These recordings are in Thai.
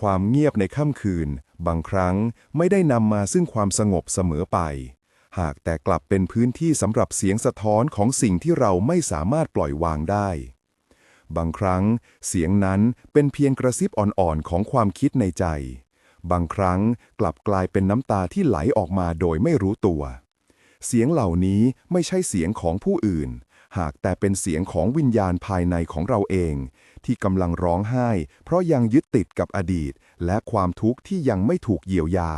ความเงียบในค่ำคืน บางครั้งไม่ได้นำมาซึ่งความสงบเสมอไป หากแต่กลับเป็นพื้นที่สำหรับเสียงสะท้อนของสิ่งที่เราไม่สามารถปล่อยวางได้ บางครั้ง เสียงนั้นเป็นเพียงกระซิบอ่อนๆของความคิดในใจ บางครั้งกลับกลายเป็นน้ำตาที่ไหลออกมาโดยไม่รู้ตัว เสียงเหล่านี้ไม่ใช่เสียงของผู้อื่น หากแต่เป็นเสียงของวิญญาณภายในของเราเอง ที่กำลังร้องไห้ เพราะยังยึดติดกับอดีต และความทุกข์ที่ยังไม่ถูกเยียวยา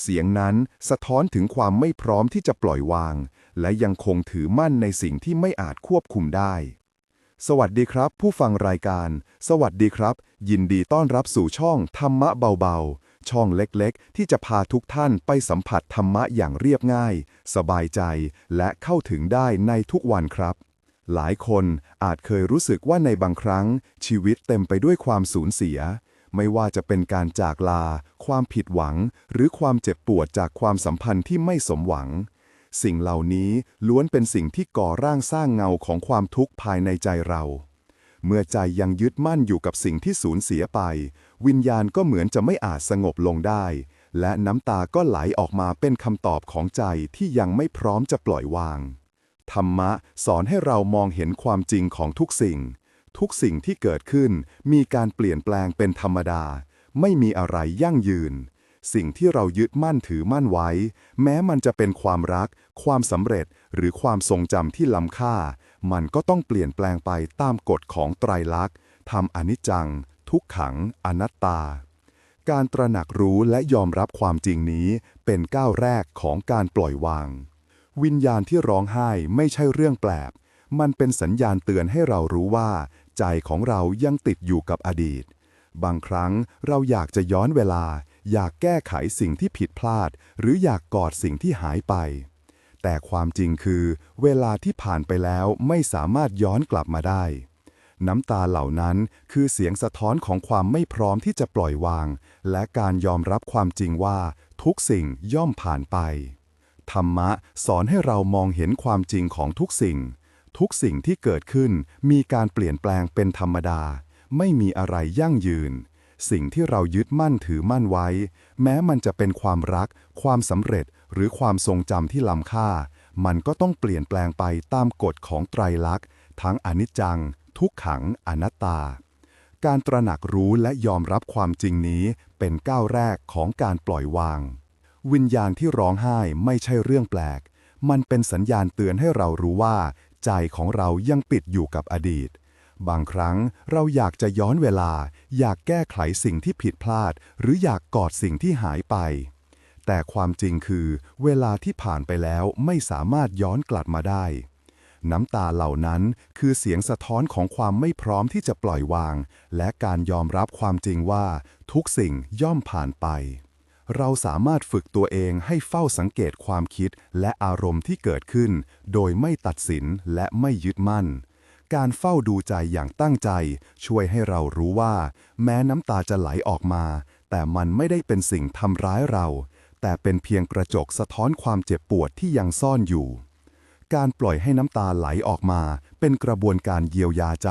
เสียงนั้นสะท้อนถึงความไม่พร้อมที่จะปล่อยวาง และยังคงถือมั่นในสิ่งที่ไม่อาจควบคุมได้ สวัสดีครับ ผู้ฟังรายการ สวัสดีครับ ยินดีต้อนรับสู่ช่องธรรมะเบาๆ ช่องเล็กๆ ที่จะพาทุกท่านไปสัมผัสธรรมะอย่างเรียบง่าย สบายใจ และเข้าถึงได้ในทุกวันครับ หลายคนอาจเคยรู้สึกว่าในบางครั้ง ชีวิตเต็มไปด้วยความสูญเสีย ไม่ว่าจะเป็นการจากลา ความผิดหวัง หรือความเจ็บปวดจากความสัมพันธ์ที่ไม่สมหวัง สิ่งเหล่านี้ล้วนเป็นสิ่งที่ก่อร่างสร้างเงาของความทุกข์ภายในใจเราเมื่อใจยังยึดมั่นอยู่กับสิ่งที่สูญเสียไป วิญญาณก็เหมือนจะไม่อาจสงบลงได้ และน้ำตาก็ไหลออกมาเป็นคำตอบของใจที่ยังไม่พร้อมจะปล่อยวาง ธรรมะสอนให้เรามองเห็นความจริงของทุกสิ่ง ทุกสิ่งที่เกิดขึ้นมีการเปลี่ยนแปลงเป็นธรรมดา ไม่มีอะไรยั่งยืน สิ่งที่เรายึดมั่นถือมั่นไว้ แม้มันจะเป็นความรัก ความสำเร็จหรือความทรงจำที่ล้ำค่า มันก็ต้องเปลี่ยนแปลงไปตามกฎของไตรลักษณ์ทำอนิจจัง ทุกขัง อนัตตา การตระหนักรู้และยอมรับความจริงนี้เป็นก้าวแรกของการปล่อยวาง วิญญาณที่ร้องไห้ไม่ใช่เรื่องแปลก มันเป็นสัญญาณเตือนให้เรารู้ว่า ใจของเรายังติดอยู่กับอดีต บางครั้งเราอยากจะย้อนเวลา อยากแก้ไขสิ่งที่ผิดพลาด หรืออยากกอดสิ่งที่หายไปแต่ความจริงคือ เวลาที่ผ่านไปแล้วไม่สามารถย้อนกลับมาได้ น้ำตาเหล่านั้นคือเสียงสะท้อนของความไม่พร้อมที่จะปล่อยวาง และการยอมรับความจริงว่าทุกสิ่งย่อมผ่านไป ธรรมะสอนให้เรามองเห็นความจริงของทุกสิ่ง ทุกสิ่งที่เกิดขึ้นมีการเปลี่ยนแปลงเป็นธรรมดา ไม่มีอะไรยั่งยืน สิ่งที่เรายึดมั่นถือมั่นไว้ แม้มันจะเป็นความรัก ความสำเร็จหรือความทรงจำที่ล้ำค่า มันก็ต้องเปลี่ยนแปลงไปตามกฎของไตรลักษณ์ ทั้งอนิจจัง ทุกขังอนัตตา การตระหนักรู้และยอมรับความจริงนี้เป็นก้าวแรกของการปล่อยวาง วิญญาณที่ร้องไห้ไม่ใช่เรื่องแปลก มันเป็นสัญญาณเตือนให้เรารู้ว่า ใจของเรายังปิดอยู่กับอดีต บางครั้งเราอยากจะย้อนเวลา อยากแก้ไขสิ่งที่ผิดพลาด หรืออยากกอดสิ่งที่หายไปแต่ความจริงคือ เวลาที่ผ่านไปแล้วไม่สามารถย้อนกลับมาได้ น้ำตาเหล่านั้นคือเสียงสะท้อนของความไม่พร้อมที่จะปล่อยวาง และการยอมรับความจริงว่า ทุกสิ่งย่อมผ่านไป เราสามารถฝึกตัวเองให้เฝ้าสังเกตความคิดและอารมณ์ที่เกิดขึ้น โดยไม่ตัดสินและไม่ยึดมั่น การเฝ้าดูใจอย่างตั้งใจ ช่วยให้เรารู้ว่า แม้น้ำตาจะไหลออกมา แต่มันไม่ได้เป็นสิ่งทำร้ายเรา แต่เป็นเพียงกระจกสะท้อนความเจ็บปวดที่ยังซ่อนอยู่ การปล่อยให้น้ำตาไหลออกมา เป็นกระบวนการเยียวยาใจ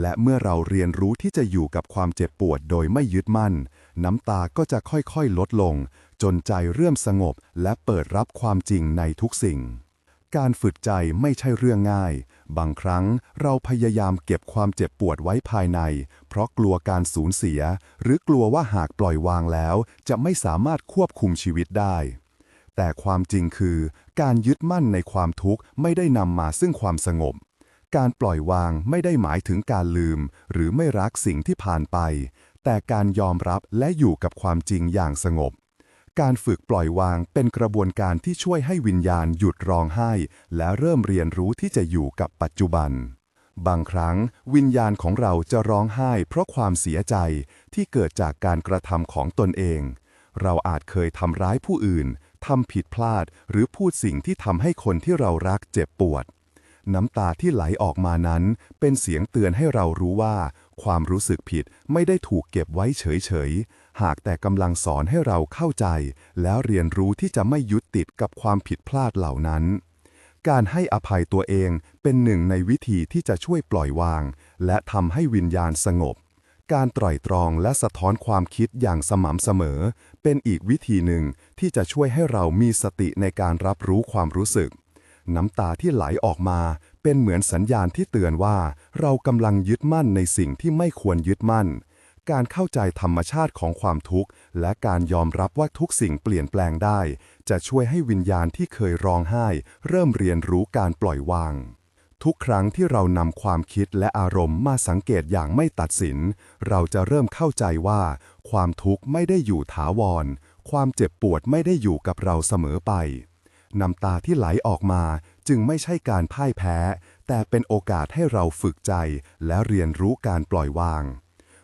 และเมื่อเราเรียนรู้ที่จะอยู่กับความเจ็บปวดโดยไม่ยึดมั่น น้ำตาก็จะค่อยๆ ลดลง จนใจเริ่มสงบและเปิดรับความจริงในทุกสิ่ง การฝึกใจไม่ใช่เรื่องง่าย บางครั้งเราพยายามเก็บความเจ็บปวดไว้ภายใน เพราะกลัวการสูญเสีย หรือกลัวว่าหากปล่อยวางแล้ว จะไม่สามารถควบคุมชีวิตได้ แต่ความจริงคือ การยึดมั่นในความทุกข์ไม่ได้นำมาซึ่งความสงบ การปล่อยวางไม่ได้หมายถึงการลืม หรือไม่รักสิ่งที่ผ่านไป แต่การยอมรับและอยู่กับความจริงอย่างสงบ การฝึกปล่อยวางเป็นกระบวนการที่ช่วยให้วิญญาณหยุดร้องไห้ และเริ่มเรียนรู้ที่จะอยู่กับปัจจุบันบางครั้ง วิญญาณของเราจะร้องไห้ เพราะความเสียใจที่เกิดจากการกระทำของตนเอง เราอาจเคยทำร้ายผู้อื่น ทำผิดพลาด หรือพูดสิ่งที่ทำให้คนที่เรารักเจ็บปวด น้ำตาที่ไหลออกมานั้น เป็นเสียงเตือนให้เรารู้ว่า ความรู้สึกผิดไม่ได้ถูกเก็บไว้เฉยๆ หากแต่กำลังสอนให้เราเข้าใจ แล้วเรียนรู้ที่จะไม่ยึดติดกับความผิดพลาดเหล่านั้นการให้อภัยตัวเองเป็นหนึ่งในวิธีที่จะช่วยปล่อยวาง และทำให้วิญญาณสงบ การไตร่ตรองและสะท้อนความคิดอย่างสม่ำเสมอ เป็นอีกวิธีหนึ่งที่จะช่วยให้เรามีสติในการรับรู้ความรู้สึก น้ำตาที่ไหลออกมา เป็นเหมือนสัญญาณที่เตือนว่า เรากำลังยึดมั่นในสิ่งที่ไม่ควรยึดมั่น การเข้าใจธรรมชาติของความทุกข์ และการยอมรับว่าทุกสิ่งเปลี่ยนแปลงได้ จะช่วยให้วิญญาณที่เคยร้องไห้ เริ่มเรียนรู้การปล่อยวาง ทุกครั้งที่เรานำความคิดและอารมณ์มาสังเกตอย่างไม่ตัดสิน เราจะเริ่มเข้าใจว่า ความทุกข์ไม่ได้อยู่ถาวร ความเจ็บปวดไม่ได้อยู่กับเราเสมอไป น้ำตาที่ไหลออกมาจึงไม่ใช่การพ่ายแพ้ แต่เป็นโอกาสให้เราฝึกใจและเรียนรู้การปล่อยวาง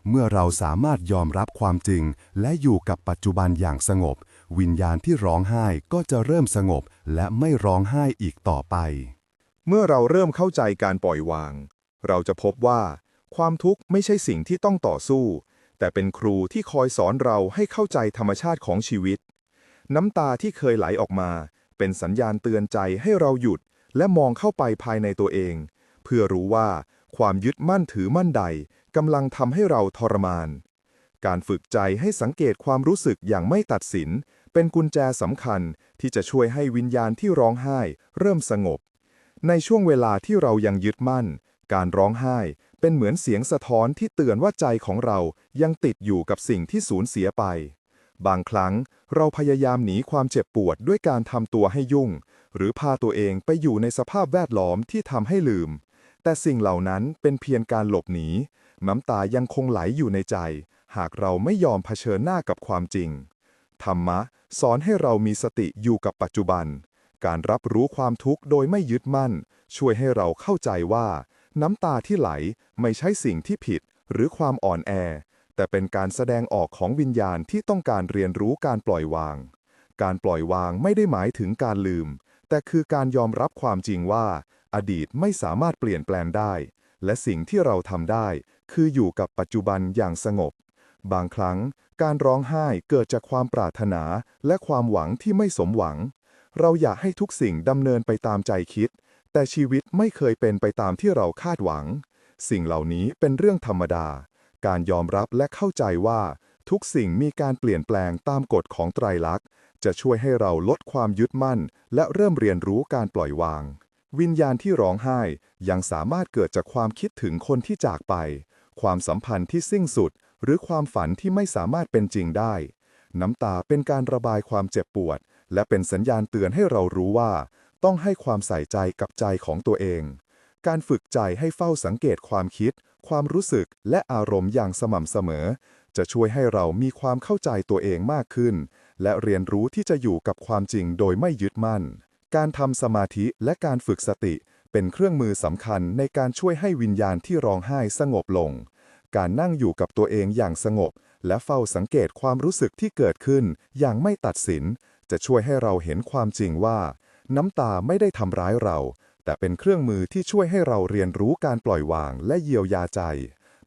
เมื่อเราสามารถยอมรับความจริง และอยู่กับปัจจุบันอย่างสงบ วิญญาณที่ร้องไห้ก็จะเริ่มสงบและไม่ร้องไห้อีกต่อไป เมื่อเราเริ่มเข้าใจการปล่อยวาง เราจะพบว่า ความทุกข์ไม่ใช่สิ่งที่ต้องต่อสู้ แต่เป็นครูที่คอยสอนเราให้เข้าใจธรรมชาติของชีวิต น้ำตาที่เคยไหลออกมา เป็นสัญญาณเตือนใจให้เราหยุด และมองเข้าไปภายในตัวเอง เพื่อรู้ว่าความยึดมั่นถือมั่นใดกำลังทำให้เราทรมาน การฝึกใจให้สังเกตความรู้สึกอย่างไม่ตัดสิน เป็นกุญแจสำคัญที่จะช่วยให้วิญญาณที่ร้องไห้ เริ่มสงบ ในช่วงเวลาที่เรายังยึดมั่น การร้องไห้เป็นเหมือนเสียงสะท้อนที่เตือนว่าใจของเรายังติดอยู่กับสิ่งที่สูญเสียไป บางครั้งเราพยายามหนีความเจ็บปวดด้วยการทำตัวให้ยุ่ง หรือพาตัวเองไปอยู่ในสภาพแวดล้อมที่ทำให้ลืม แต่สิ่งเหล่านั้นเป็นเพียงการหลบหนีน้ำตายังคงไหลอยู่ในใจ หากเราไม่ยอมเผชิญหน้ากับความจริง ธรรมะ สอนให้เรามีสติอยู่กับปัจจุบัน การรับรู้ความทุกข์โดยไม่ยึดมั่น ช่วยให้เราเข้าใจว่า น้ำตาที่ไหลไม่ใช่สิ่งที่ผิด หรือความอ่อนแอ แต่เป็นการแสดงออกของวิญญาณที่ต้องการเรียนรู้การปล่อยวาง การปล่อยวางไม่ได้หมายถึงการลืม แต่คือการยอมรับความจริงว่า อดีตไม่สามารถเปลี่ยนแปลงได้ และสิ่งที่เราทำได้ คืออยู่กับปัจจุบันอย่างสงบบางครั้ง การร้องไห้เกิดจากความปรารถนาและความหวังที่ไม่สมหวัง เราอยากให้ทุกสิ่งดำเนินไปตามใจคิด แต่ชีวิตไม่เคยเป็นไปตามที่เราคาดหวัง สิ่งเหล่านี้เป็นเรื่องธรรมดา การยอมรับและเข้าใจว่าทุกสิ่งมีการเปลี่ยนแปลงตามกฎของไตรลักษณ์ จะช่วยให้เราลดความยึดมั่น และเริ่มเรียนรู้การปล่อยวาง วิญญาณที่ร้องไห้ยังสามารถเกิดจากความคิดถึงคนที่จากไป ความสัมพันธ์ที่สิ้นสุด หรือความฝันที่ไม่สามารถเป็นจริงได้ น้ำตาเป็นการระบายความเจ็บปวด และเป็นสัญญาณเตือนให้เรารู้ว่า ต้องให้ความใส่ใจกับใจของตัวเอง การฝึกใจให้เฝ้าสังเกตความคิด ความรู้สึกและอารมณ์อย่างสม่ำเสมอ จะช่วยให้เรามีความเข้าใจตัวเองมากขึ้น และเรียนรู้ที่จะอยู่กับความจริงโดยไม่ยึดมั่น การทำสมาธิและการฝึกสติ เป็นเครื่องมือสำคัญในการช่วยให้วิญญาณที่ร้องไห้สงบลง การนั่งอยู่กับตัวเองอย่างสงบและเฝ้าสังเกตความรู้สึกที่เกิดขึ้นอย่างไม่ตัดสิน จะช่วยให้เราเห็นความจริงว่า น้ำตาไม่ได้ทำร้ายเรา แต่เป็นเครื่องมือที่ช่วยให้เราเรียนรู้การปล่อยวางและเยียวยาใจ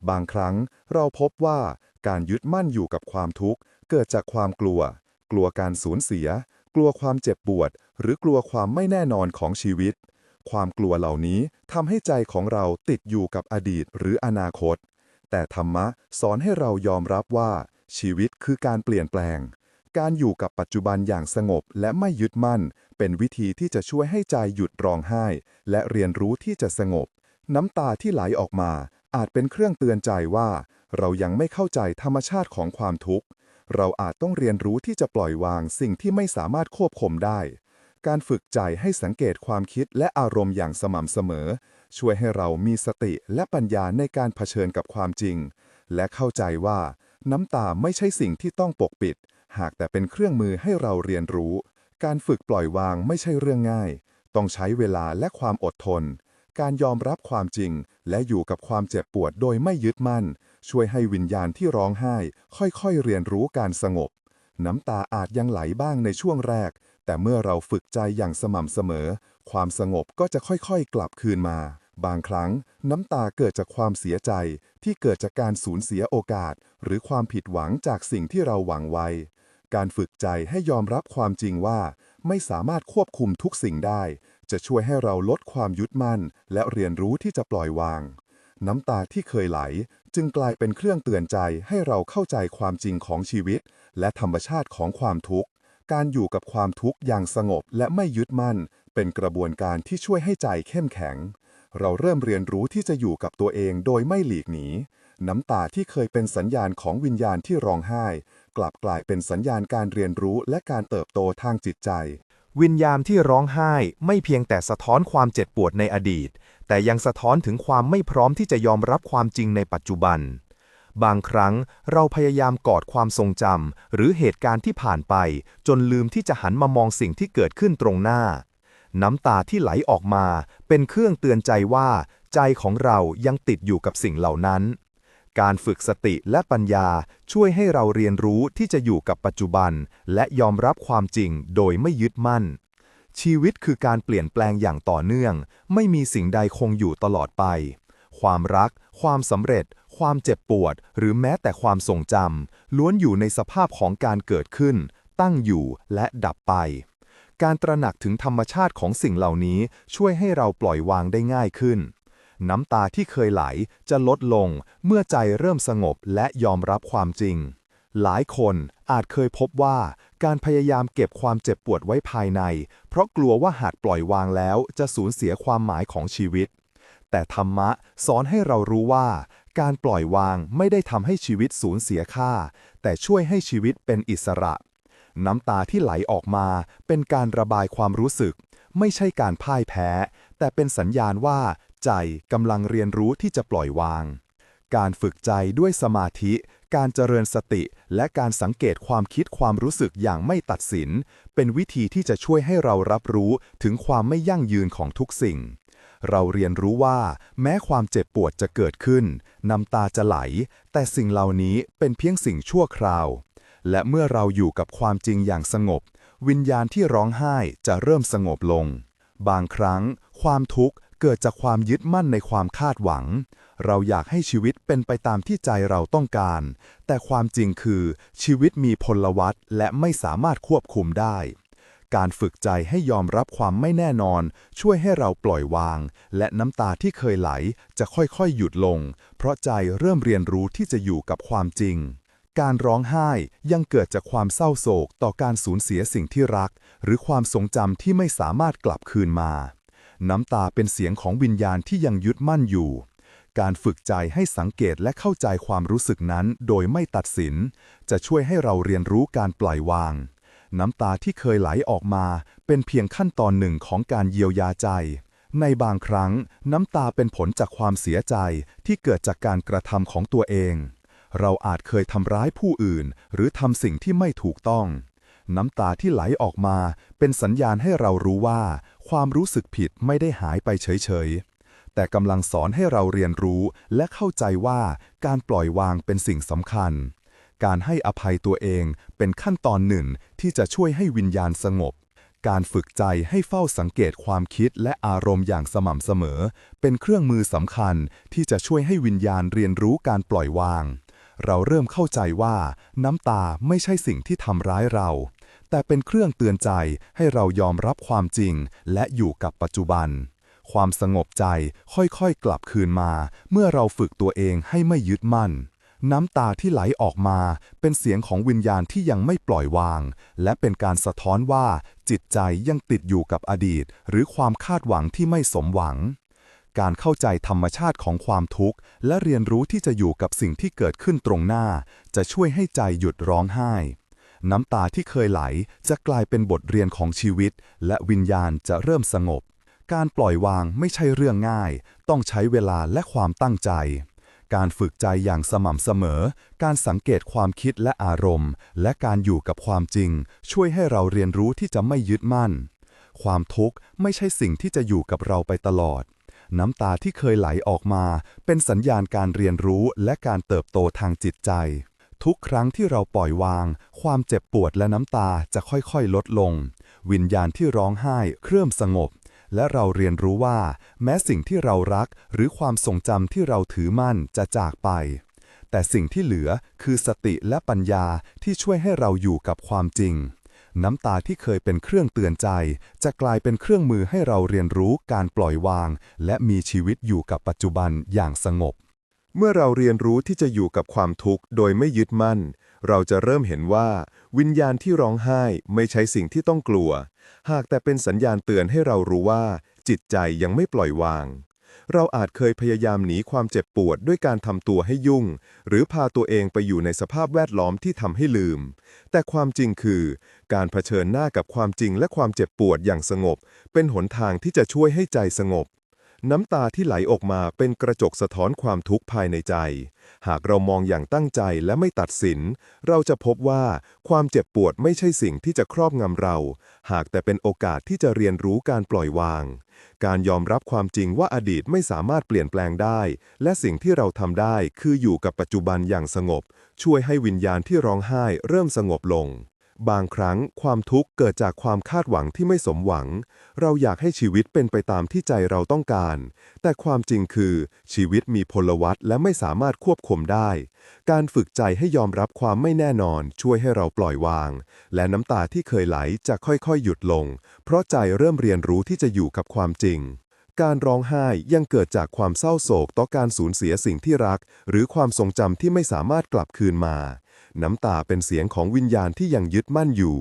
บางครั้งเราพบว่าการยึดมั่นอยู่กับความทุกข์ เกิดจากความกลัว กลัวการสูญเสีย กลัวความเจ็บปวด หรือกลัวความไม่แน่นอนของชีวิต ความกลัวเหล่านี้ทำให้ใจของเราติดอยู่กับอดีตหรืออนาคต แต่ธรรมะสอนให้เรายอมรับว่าชีวิตคือการเปลี่ยนแปลง การอยู่กับปัจจุบันอย่างสงบและไม่ยึดมั่น เป็นวิธีที่จะช่วยให้ใจหยุดร้องไห้ และเรียนรู้ที่จะสงบ น้ำตาที่ไหลออกมา อาจเป็นเครื่องเตือนใจว่า เรายังไม่เข้าใจธรรมชาติของความทุกข์ เราอาจต้องเรียนรู้ที่จะปล่อยวางสิ่งที่ไม่สามารถควบคุมได้ การฝึกใจให้สังเกตความคิดและอารมณ์อย่างสม่ำเสมอ ช่วยให้เรามีสติและปัญญาในการเผชิญกับความจริง และเข้าใจว่า น้ำตาไม่ใช่สิ่งที่ต้องปกปิด หากแต่เป็นเครื่องมือให้เราเรียนรู้ การฝึกปล่อยวางไม่ใช่เรื่องง่าย ต้องใช้เวลาและความอดทน การยอมรับความจริง และอยู่กับความเจ็บปวดโดยไม่ยึดมั่น ช่วยให้วิญญาณที่ร้องไห้ ค่อยๆเรียนรู้การสงบ น้ำตาอาจยังไหลบ้างในช่วงแรก แต่เมื่อเราฝึกใจอย่างสม่ำเสมอ ความสงบก็จะค่อยๆ กลับคืนมาบางครั้งน้ำตาเกิดจากความเสียใจที่เกิดจากการสูญเสียโอกาส หรือความผิดหวังจากสิ่งที่เราหวังไว้ การฝึกใจให้ยอมรับความจริงว่า ไม่สามารถควบคุมทุกสิ่งได้ จะช่วยให้เราลดความยึดมั่น และเรียนรู้ที่จะปล่อยวาง น้ำตาที่เคยไหล จึงกลายเป็นเครื่องเตือนใจให้เราเข้าใจความจริงของชีวิต และธรรมชาติของความทุกข์ การอยู่กับความทุกข์อย่างสงบและไม่ยึดมั่น เป็นกระบวนการที่ช่วยให้ใจเข้มแข็ง เราเริ่มเรียนรู้ที่จะอยู่กับตัวเองโดยไม่หลีกหนีน้ำตาที่เคยเป็นสัญญาณของวิญญาณที่ร้องไห้ กลับกลายเป็นสัญญาณการเรียนรู้และการเติบโตทางจิตใจ วิญญาณที่ร้องไห้ไม่เพียงแต่สะท้อนความเจ็บปวดในอดีต แต่ยังสะท้อนถึงความไม่พร้อมที่จะยอมรับความจริงในปัจจุบัน บางครั้งเราพยายามกอดความทรงจำหรือเหตุการณ์ที่ผ่านไป จนลืมที่จะหันมามองสิ่งที่เกิดขึ้นตรงหน้า น้ำตาที่ไหลออกมา เป็นเครื่องเตือนใจว่า ใจของเรายังติดอยู่กับสิ่งเหล่านั้น การฝึกสติและปัญญาช่วยให้เราเรียนรู้ที่จะอยู่กับปัจจุบัน และยอมรับความจริงโดยไม่ยึดมั่น ชีวิตคือการเปลี่ยนแปลงอย่างต่อเนื่อง ไม่มีสิ่งใดคงอยู่ตลอดไป ความรัก ความสำเร็จ ความเจ็บปวด หรือแม้แต่ความทรงจำล้วนอยู่ในสภาพของการเกิดขึ้น ตั้งอยู่และดับไป การตระหนักถึงธรรมชาติของสิ่งเหล่านี้ช่วยให้เราปล่อยวางได้ง่ายขึ้น น้ำตาที่เคยไหลจะลดลงเมื่อใจเริ่มสงบและยอมรับความจริง หลายคนอาจเคยพบว่าการพยายามเก็บความเจ็บปวดไว้ภายใน เพราะกลัวว่าหากปล่อยวางแล้วจะสูญเสียความหมายของชีวิต แต่ธรรมะสอนให้เรารู้ว่า การปล่อยวางไม่ได้ทำให้ชีวิตสูญเสียค่า แต่ช่วยให้ชีวิตเป็นอิสระ น้ำตาที่ไหลออกมาเป็นการระบายความรู้สึก ไม่ใช่การพ่ายแพ้ แต่เป็นสัญญาณว่า ใจกำลังเรียนรู้ที่จะปล่อยวาง การฝึกใจด้วยสมาธิ การเจริญสติ และการสังเกตความคิดความรู้สึกอย่างไม่ตัดสิน เป็นวิธีที่จะช่วยให้เรารับรู้ถึงความไม่ยั่งยืนของทุกสิ่ง เราเรียนรู้ว่า แม้ความเจ็บปวดจะเกิดขึ้น น้ำตาจะไหล แต่สิ่งเหล่านี้เป็นเพียงสิ่งชั่วคราว และเมื่อเราอยู่กับความจริงอย่างสงบ วิญญาณที่ร้องไห้จะเริ่มสงบลงบางครั้ง ความทุกข์ เกิดจากความยึดมั่นในความคาดหวัง เราอยากให้ชีวิตเป็นไปตามที่ใจเราต้องการ แต่ความจริงคือชีวิตมีพลวัตและไม่สามารถควบคุมได้ การฝึกใจให้ยอมรับความไม่แน่นอน ช่วยให้เราปล่อยวาง และน้ำตาที่เคยไหลจะค่อยๆหยุดลง เพราะใจเริ่มเรียนรู้ที่จะอยู่กับความจริงการร้องไห้ยังเกิดจากความเศร้าโศกต่อการสูญเสียสิ่งที่รัก หรือความทรงจำที่ไม่สามารถกลับคืนมา น้ำตาเป็นเสียงของวิญญาณที่ยังยึดมั่นอยู่ การฝึกใจให้สังเกตและเข้าใจความรู้สึกนั้นโดยไม่ตัดสิน จะช่วยให้เราเรียนรู้การปล่อยวาง น้ำตาที่เคยไหลออกมา เป็นเพียงขั้นตอนหนึ่งของการเยียวยาใจ ในบางครั้ง น้ำตาเป็นผลจากความเสียใจที่เกิดจากการกระทำของตัวเอง เราอาจเคยทำร้ายผู้อื่น หรือทำสิ่งที่ไม่ถูกต้องน้ำตาที่ไหลออกมาเป็นสัญญาณให้เรารู้ว่า ความรู้สึกผิดไม่ได้หายไปเฉยๆ แต่กำลังสอนให้เราเรียนรู้และเข้าใจว่าการปล่อยวางเป็นสิ่งสำคัญ การให้อภัยตัวเองเป็นขั้นตอนหนึ่งที่จะช่วยให้วิญญาณสงบ การฝึกใจให้เฝ้าสังเกตความคิดและอารมณ์อย่างสม่ำเสมอ เป็นเครื่องมือสำคัญที่จะช่วยให้วิญญาณเรียนรู้การปล่อยวาง เราเริ่มเข้าใจว่าน้ำตาไม่ใช่สิ่งที่ทำร้ายเรา แต่เป็นเครื่องเตือนใจให้เรายอมรับความจริง และอยู่กับปัจจุบัน ความสงบใจค่อยๆ กลับคืนมา เมื่อเราฝึกตัวเองให้ไม่ยึดมั่น น้ำตาที่ไหลออกมา เป็นเสียงของวิญญาณที่ยังไม่ปล่อยวาง และเป็นการสะท้อนว่า จิตใจยังติดอยู่กับอดีต หรือความคาดหวังที่ไม่สมหวังการเข้าใจธรรมชาติของความทุกข์ และเรียนรู้ที่จะอยู่กับสิ่งที่เกิดขึ้นตรงหน้า จะช่วยให้ใจหยุดร้องไห้ น้ำตาที่เคยไหลจะกลายเป็นบทเรียนของชีวิต และวิญญาณจะเริ่มสงบ การปล่อยวางไม่ใช่เรื่องง่าย ต้องใช้เวลาและความตั้งใจ การฝึกใจอย่างสม่ำเสมอ การสังเกตความคิดและอารมณ์ และการอยู่กับความจริง ช่วยให้เราเรียนรู้ที่จะไม่ยึดมั่น ความทุกข์ไม่ใช่สิ่งที่จะอยู่กับเราไปตลอดน้ำตาที่เคยไหลออกมา เป็นสัญญาณการเรียนรู้และการเติบโตทางจิตใจ ทุกครั้งที่เราปล่อยวาง ความเจ็บปวดและน้ำตาจะค่อยๆ ลดลง วิญญาณที่ร้องไห้เครื่มสงบ และเราเรียนรู้ว่า แม้สิ่งที่เรารัก หรือความทรงจำที่เราถือมั่นจะจากไป แต่สิ่งที่เหลือคือสติและปัญญาที่ช่วยให้เราอยู่กับความจริง น้ำตาที่เคยเป็นเครื่องเตือนใจ จะกลายเป็นเครื่องมือให้เราเรียนรู้การปล่อยวาง และมีชีวิตอยู่กับปัจจุบันอย่างสงบ เมื่อเราเรียนรู้ที่จะอยู่กับความทุกข์โดยไม่ยึดมั่น เราจะเริ่มเห็นว่า วิญญาณที่ร้องไห้ไม่ใช่สิ่งที่ต้องกลัว หากแต่เป็นสัญญาณเตือนให้เรารู้ว่า จิตใจยังไม่ปล่อยวาง เราอาจเคยพยายามหนีความเจ็บปวดด้วยการทำตัวให้ยุ่ง หรือพาตัวเองไปอยู่ในสภาพแวดล้อมที่ทำให้ลืม แต่ความจริงคือ การเผชิญหน้ากับความจริงและความเจ็บปวดอย่างสงบ เป็นหนทางที่จะช่วยให้ใจสงบ น้ำตาที่ไหลออกมาเป็นกระจกสะท้อนความทุกข์ภายในใจ หากเรามองอย่างตั้งใจและไม่ตัดสิน เราจะพบว่าความเจ็บปวดไม่ใช่สิ่งที่จะครอบงำเรา หากแต่เป็นโอกาสที่จะเรียนรู้การปล่อยวาง การยอมรับความจริงว่าอดีตไม่สามารถเปลี่ยนแปลงได้ และสิ่งที่เราทำได้คืออยู่กับปัจจุบันอย่างสงบ ช่วยให้วิญญาณที่ร้องไห้เริ่มสงบลง บางครั้งความทุกข์เกิดจากความคาดหวังที่ไม่สมหวัง เราอยากให้ชีวิตเป็นไปตามที่ใจเราต้องการ แต่ความจริงคือ ชีวิตมีพลวัตและไม่สามารถควบคุมได้ การฝึกใจให้ยอมรับความไม่แน่นอน ช่วยให้เราปล่อยวาง และน้ำตาที่เคยไหลจะค่อยๆ หยุดลง เพราะใจเริ่มเรียนรู้ที่จะอยู่กับความจริง การร้องไห้ยังเกิดจากความเศร้าโศกต่อการสูญเสียสิ่งที่รัก หรือความทรงจำที่ไม่สามารถกลับคืนมา น้ำตาเป็นเสียงของวิญญาณที่ยังยึดมั่นอยู่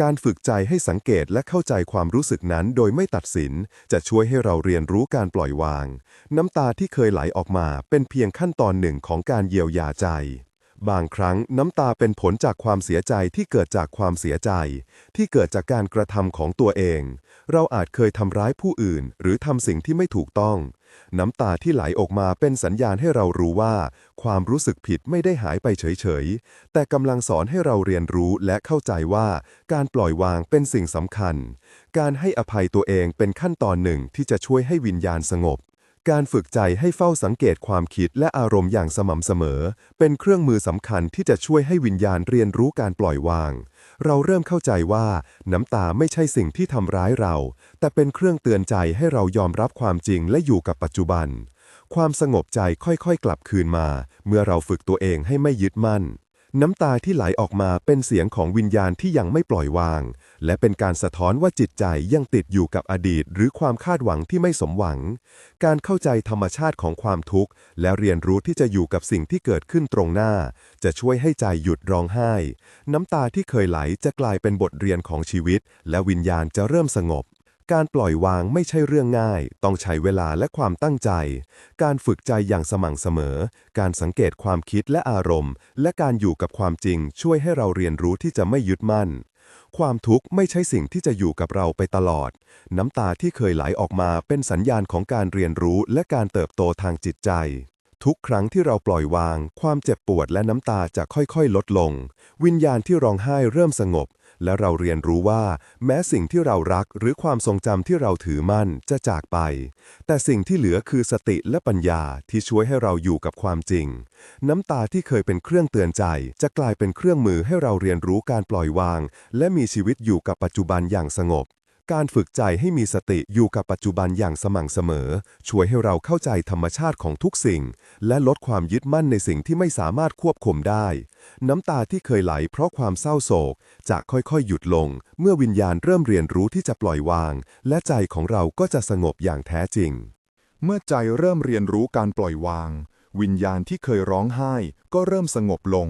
การฝึกใจให้สังเกตและเข้าใจความรู้สึกนั้นโดยไม่ตัดสิน จะช่วยให้เราเรียนรู้การปล่อยวาง น้ำตาที่เคยไหลออกมาเป็นเพียงขั้นตอนหนึ่งของการเยียวยาใจ บางครั้งน้ำตาเป็นผลจากความเสียใจที่เกิดจากความเสียใจ ที่เกิดจากการกระทำของตัวเอง เราอาจเคยทำร้ายผู้อื่น หรือทำสิ่งที่ไม่ถูกต้อง น้ำตาที่ไหลออกมาเป็นสัญญาณให้เรารู้ว่า ความรู้สึกผิดไม่ได้หายไปเฉยๆ แต่กำลังสอนให้เราเรียนรู้และเข้าใจว่าการปล่อยวางเป็นสิ่งสำคัญ การให้อภัยตัวเองเป็นขั้นตอนหนึ่งที่จะช่วยให้วิญญาณสงบ การฝึกใจให้เฝ้าสังเกตความคิดและอารมณ์อย่างสม่ำเสมอ เป็นเครื่องมือสำคัญที่จะช่วยให้วิญญาณเรียนรู้การปล่อยวาง เราเริ่มเข้าใจว่า น้ำตาไม่ใช่สิ่งที่ทำร้ายเรา แต่เป็นเครื่องเตือนใจให้เรายอมรับความจริงและอยู่กับปัจจุบัน ความสงบใจค่อยๆ กลับคืนมา เมื่อเราฝึกตัวเองให้ไม่ยึดมั่น น้ำตาที่ไหลออกมาเป็นเสียงของวิญญาณที่ยังไม่ปล่อยวาง และเป็นการสะท้อนว่าจิตใจยังติดอยู่กับอดีต หรือความคาดหวังที่ไม่สมหวัง การเข้าใจธรรมชาติของความทุกข์ และเรียนรู้ที่จะอยู่กับสิ่งที่เกิดขึ้นตรงหน้า จะช่วยให้ใจหยุดร้องไห้ น้ำตาที่เคยไหลจะกลายเป็นบทเรียนของชีวิต และวิญญาณจะเริ่มสงบ การปล่อยวางไม่ใช่เรื่องง่าย ต้องใช้เวลาและความตั้งใจ การฝึกใจอย่างสม่ำเสมอ การสังเกตความคิดและอารมณ์ และการอยู่กับความจริง ช่วยให้เราเรียนรู้ที่จะไม่ยึดมั่น ความทุกข์ไม่ใช่สิ่งที่จะอยู่กับเราไปตลอด น้ำตาที่เคยไหลออกมาเป็นสัญญาณของการเรียนรู้และการเติบโตทางจิตใจ ทุกครั้งที่เราปล่อยวาง ความเจ็บปวดและน้ำตาจะค่อยๆ ลดลง วิญญาณที่ร้องไห้เริ่มสงบ และเราเรียนรู้ว่า แม้สิ่งที่เรารักหรือความทรงจำที่เราถือมั่นจะจากไป แต่สิ่งที่เหลือคือสติและปัญญาที่ช่วยให้เราอยู่กับความจริง น้ำตาที่เคยเป็นเครื่องเตือนใจ จะกลายเป็นเครื่องมือให้เราเรียนรู้การปล่อยวาง และมีชีวิตอยู่กับปัจจุบันอย่างสงบ การฝึกใจให้มีสติอยู่กับปัจจุบันอย่างสม่ำเสมอ ช่วยให้เราเข้าใจธรรมชาติของทุกสิ่ง และลดความยึดมั่นในสิ่งที่ไม่สามารถควบคุมได้ น้ำตาที่เคยไหลเพราะความเศร้าโศกจะค่อยๆ หยุดลง เมื่อวิญญาณเริ่มเรียนรู้ที่จะปล่อยวาง และใจของเราก็จะสงบอย่างแท้จริง เมื่อใจเริ่มเรียนรู้การปล่อยวาง วิญญาณที่เคยร้องไห้ ก็เริ่มสงบลง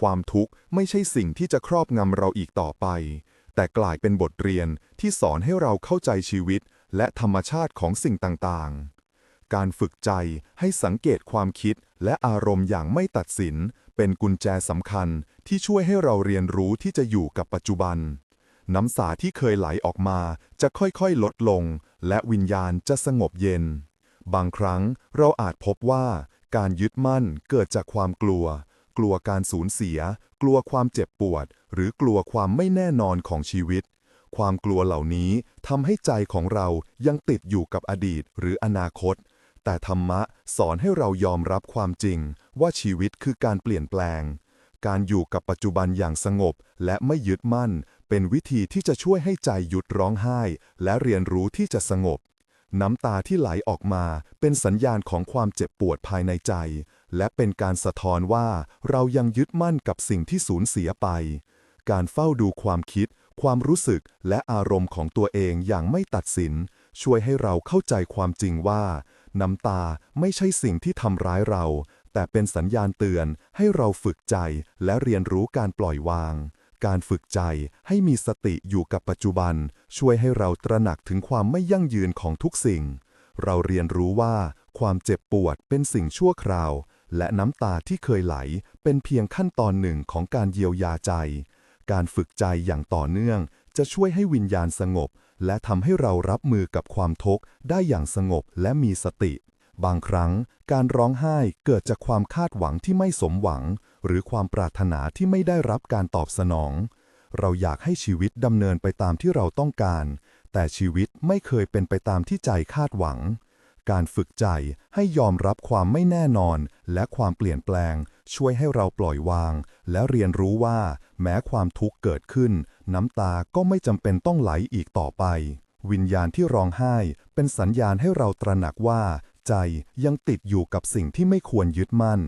ความทุกข์ไม่ใช่สิ่งที่จะครอบงำเราอีกต่อไป แต่กลายเป็นบทเรียนที่สอนให้เราเข้าใจชีวิต และธรรมชาติของสิ่งต่างๆ การฝึกใจให้สังเกตความคิดและอารมณ์อย่างไม่ตัดสิน เป็นกุญแจสำคัญที่ช่วยให้เราเรียนรู้ที่จะอยู่กับปัจจุบัน น้ำสาที่เคยไหลออกมาจะค่อยๆ ลดลง และวิญญาณจะสงบเย็น บางครั้งเราอาจพบว่าการยึดมั่นเกิดจากความกลัว กลัวการสูญเสีย กลัวความเจ็บปวด หรือกลัวความไม่แน่นอนของชีวิต ความกลัวเหล่านี้ทำให้ใจของเรายังติดอยู่กับอดีตหรืออนาคต แต่ธรรมะสอนให้เรายอมรับความจริง ว่าชีวิตคือการเปลี่ยนแปลง การอยู่กับปัจจุบันอย่างสงบและไม่ยึดมั่น เป็นวิธีที่จะช่วยให้ใจหยุดร้องไห้ และเรียนรู้ที่จะสงบน้ำตาที่ไหลออกมาเป็นสัญญาณของความเจ็บปวดภายในใจ และเป็นการสะท้อนว่าเรายังยึดมั่นกับสิ่งที่สูญเสียไป การเฝ้าดูความคิด ความรู้สึกและอารมณ์ของตัวเองอย่างไม่ตัดสิน ช่วยให้เราเข้าใจความจริงว่า น้ำตาไม่ใช่สิ่งที่ทำร้ายเรา แต่เป็นสัญญาณเตือนให้เราฝึกใจและเรียนรู้การปล่อยวาง การฝึกใจให้มีสติอยู่กับปัจจุบัน ช่วยให้เราตระหนักถึงความไม่ยั่งยืนของทุกสิ่ง เราเรียนรู้ว่า ความเจ็บปวดเป็นสิ่งชั่วคราว และน้ำตาที่เคยไหลเป็นเพียงขั้นตอนหนึ่งของการเยียวยาใจ การฝึกใจอย่างต่อเนื่อง จะช่วยให้วิญญาณสงบ และทำให้เรารับมือกับความทุกข์ได้อย่างสงบและมีสติ บางครั้ง การร้องไห้เกิดจากความคาดหวังที่ไม่สมหวัง หรือความปรารถนาที่ไม่ได้รับการตอบสนอง เราอยากให้ชีวิตดำเนินไปตามที่เราต้องการ แต่ชีวิตไม่เคยเป็นไปตามที่ใจคาดหวัง การฝึกใจให้ยอมรับความไม่แน่นอนและความเปลี่ยนแปลง ช่วยให้เราปล่อยวาง และเรียนรู้ว่า แม้ความทุกข์เกิดขึ้น น้ำตาก็ไม่จำเป็นต้องไหลอีกต่อไป วิญญาณที่ร้องไห้ เป็นสัญญาณให้เราตระหนักว่า ใจยังติดอยู่กับสิ่งที่ไม่ควรยึดมั่น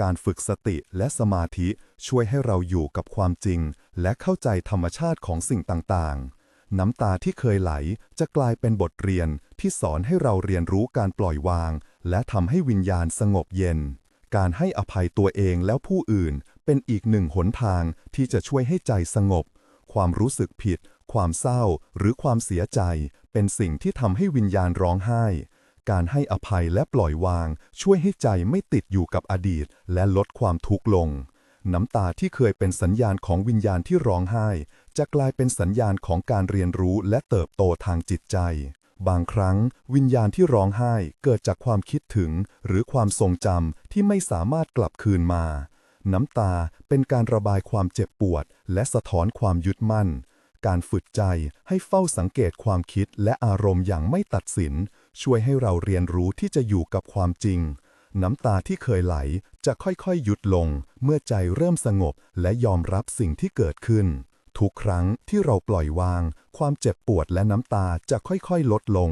การฝึกสติและสมาธิช่วยให้เราอยู่กับความจริง และเข้าใจธรรมชาติของสิ่งต่างๆ น้ำตาที่เคยไหลจะกลายเป็นบทเรียนที่สอนให้เราเรียนรู้การปล่อยวาง และทำให้วิญญาณสงบเย็น การให้อภัยตัวเองแล้วผู้อื่น เป็นอีกหนึ่งหนทางที่จะช่วยให้ใจสงบ ความรู้สึกผิด ความเศร้า หรือความเสียใจ เป็นสิ่งที่ทำให้วิญญาณร้องไห้ การให้อภัยและปล่อยวาง ช่วยให้ใจไม่ติดอยู่กับอดีต และลดความทุกข์ลง น้ำตาที่เคยเป็นสัญญาณของวิญญาณที่ร้องไห้ จะกลายเป็นสัญญาณของการเรียนรู้และเติบโตทางจิตใจ บางครั้ง วิญญาณที่ร้องไห้เกิดจากความคิดถึง หรือความทรงจำที่ไม่สามารถกลับคืนมา น้ำตาเป็นการระบายความเจ็บปวด และสะท้อนความยึดมั่น การฝึกใจให้เฝ้าสังเกตความคิดและอารมณ์อย่างไม่ตัดสิน ช่วยให้เราเรียนรู้ที่จะอยู่กับความจริง น้ำตาที่เคยไหลจะค่อยๆหยุดลง เมื่อใจเริ่มสงบและยอมรับสิ่งที่เกิดขึ้น ทุกครั้งที่เราปล่อยวาง ความเจ็บปวดและน้ำตาจะค่อยๆลดลง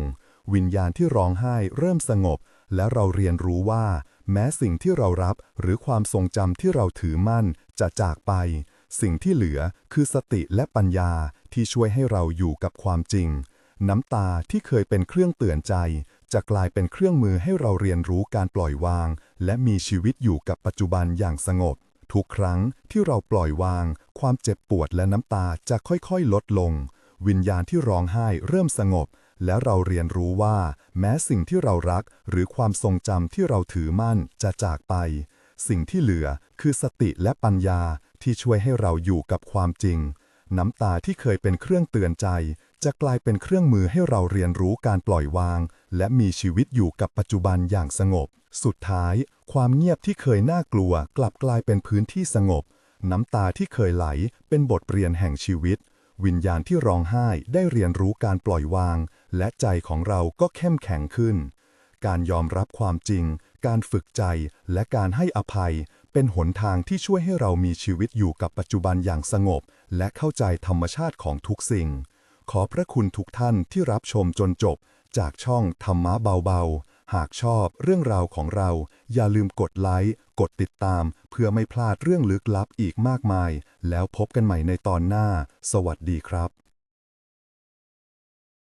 วิญญาณที่ร้องไห้เริ่มสงบ และเราเรียนรู้ว่า แม้สิ่งที่เรารับหรือความทรงจำที่เราถือมั่นจะจากไป สิ่งที่เหลือคือสติและปัญญาที่ช่วยให้เราอยู่กับความจริง น้ำตาที่เคยเป็นเครื่องเตือนใจ จะกลายเป็นเครื่องมือให้เราเรียนรู้การปล่อยวาง และมีชีวิตอยู่กับปัจจุบันอย่างสงบ ทุกครั้งที่เราปล่อยวาง ความเจ็บปวดและน้ำตาจะค่อยๆ ลดลง วิญญาณที่ร้องไห้เริ่มสงบ และเราเรียนรู้ว่า แม้สิ่งที่เรารัก หรือความทรงจำที่เราถือมั่นจะจากไป สิ่งที่เหลือคือสติและปัญญาที่ช่วยให้เราอยู่กับความจริง น้ำตาที่เคยเป็นเครื่องเตือนใจ จะกลายเป็นเครื่องมือให้เราเรียนรู้การปล่อยวาง และมีชีวิตอยู่กับปัจจุบันอย่างสงบ สุดท้าย ความเงียบที่เคยน่ากลัว กลับกลายเป็นพื้นที่สงบ น้ำตาที่เคยไหล เป็นบทเรียนแห่งชีวิต วิญญาณที่ร้องไห้ได้เรียนรู้การปล่อยวาง และใจของเราก็เข้มแข็งขึ้น การยอมรับความจริง การฝึกใจ และการให้อภัย เป็นหนทางที่ช่วยให้เรามีชีวิตอยู่กับปัจจุบันอย่างสงบ และเข้าใจธรรมชาติของทุกสิ่ง ขอพระคุณทุกท่านที่รับชมจนจบ จากช่องธรรมะเบาๆ หากชอบเรื่องราวของเรา อย่าลืมกดไลค์ กดติดตาม เพื่อไม่พลาดเรื่องลึกลับอีกมากมาย แล้วพบกันใหม่ในตอนหน้า สวัสดีครับ